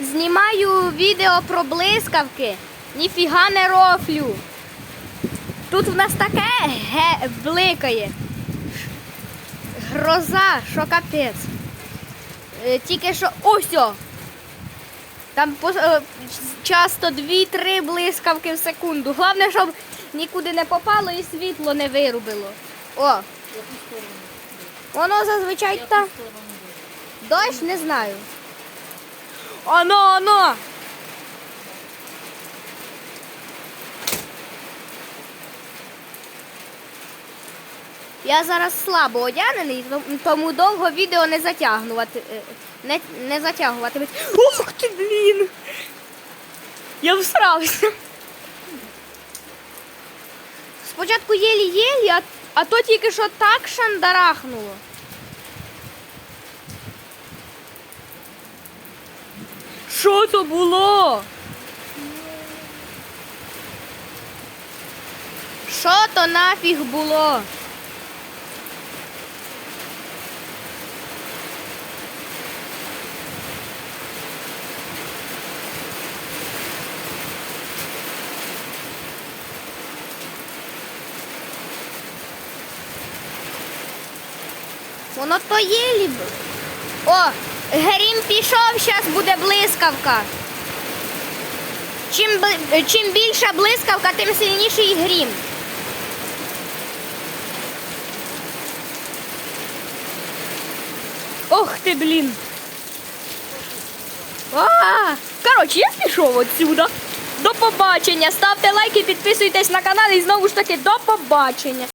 Знімаю відео про блискавки. Ніфіга не рофлю. Тут в нас таке ге бликає. Гроза, що капець. Е, Тільки що ось. о! Там е, часто 2-3 блискавки в секунду. Головне, щоб нікуди не попало і світло не вирубило. О, воно зазвичай так. Дощ не знаю. Оно, оно. Я зараз слабо одягнений, тому довго відео не затягнувати. е, Не, не затягувати. Ух ти, блін! Я всрався. Спочатку єлі-єлі, а, а то тільки що так шандарахнуло. Що то було? Що то нафіг було? Воно то єлі. б- О, грім пішов, зараз буде блискавка. Чим, чим більша блискавка, тим сильніший грім. Ох ти, блін. А, коротше, я пішов отсюда. До побачення. Ставте лайки, підписуйтесь на канал і знову ж таки до побачення.